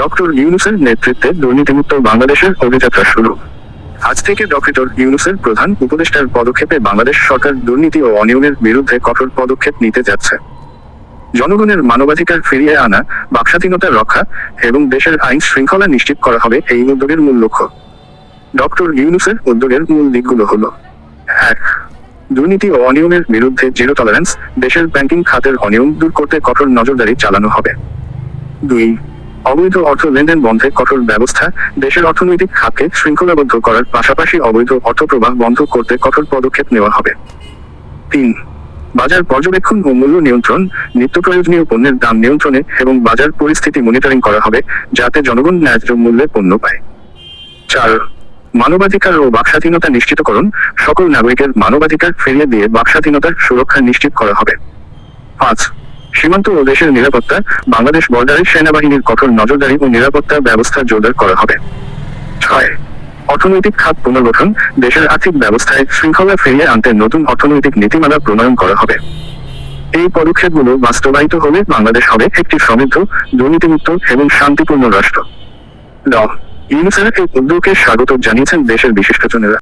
Doctor ইউনুসের নেতৃত্বে দুর্নীতিমুক্ত বাংলাদেশের অভিযাত্রা শুরু। আজ থেকে ডক্টর ইউনুসের প্রধান উপদেষ্টার পদক্ষেপে বাংলাদেশ সরকার দুর্নীতি ও অনিয়মের বিরুদ্ধে কঠোর পদক্ষেপ নিতে যাচ্ছে। জনগণের মানবাধিকার ফিরিয়ে আনা, বাকস্বাধীনতা রক্ষা এবং দেশের আইন শৃঙ্খলা নিশ্চিত করা হবে এই উদ্যোগের মূল লক্ষ্য। ডক্টর ইউনুসের উদ্যোগের মূল দিকগুলো হলো, এক, দুর্নীতি ও অনিয়মের বিরুদ্ধে জিরো টলারেন্স দেশের ব্যাংকিং খাতের অনিয়ম দূর করতে কঠোর নজরদারি চালানো হবে। দুই অবৈধ অর্থ লেনদেন বন্ধে কঠোর ব্যবস্থা, দেশের অর্থনৈতিক খাতকে শৃঙ্খলাবদ্ধ করার পাশাপাশি অবৈধ অর্থ প্রবাহ বন্ধ করতে কঠোর পদক্ষেপ নেওয়া হবে। তিন, বাজার পর্যবেক্ষণ ও মূল্য নিয়ন্ত্রণ, নিত্য প্রয়োজনীয় পণ্যের দাম নিয়ন্ত্রণে এবং বাজার পরিস্থিতি মনিটরিং করা হবে যাতে জনগণ ন্যায্য মূল্যে পণ্য পায়। চার, মানবাধিকার ও বাকস্বাধীনতা নিশ্চিতকরণ, সকল নাগরিকের মানবাধিকার ফিরিয়ে দিয়ে বাকস্বাধীনতার সুরক্ষা নিশ্চিত করা হবে। পাঁচ সীমান্ত ও দেশের নিরাপত্তা, বাংলাদেশ বর্ডারে সেনাবাহিনীর কঠোর নজরদারি ও নিরাপত্তা ব্যবস্থা জোরদার করা হবে। ছয়, অর্থনৈতিক খাত পুনর্গঠন, দেশের আর্থিক ব্যবস্থায় শৃঙ্খলা ফিরিয়ে আনতে নতুন অর্থনৈতিক নীতিমালা প্রণয়ন করা হবে। এই পদক্ষেপগুলো বাস্তবায়িত হলে বাংলাদেশ হবে একটি সমৃদ্ধ, দুর্নীতিমুক্ত এবং শান্তিপূর্ণ রাষ্ট্র। ড ইউনিসেফ এই উদ্যোগকে স্বাগত জানিয়েছেন দেশের বিশিষ্টজনেরা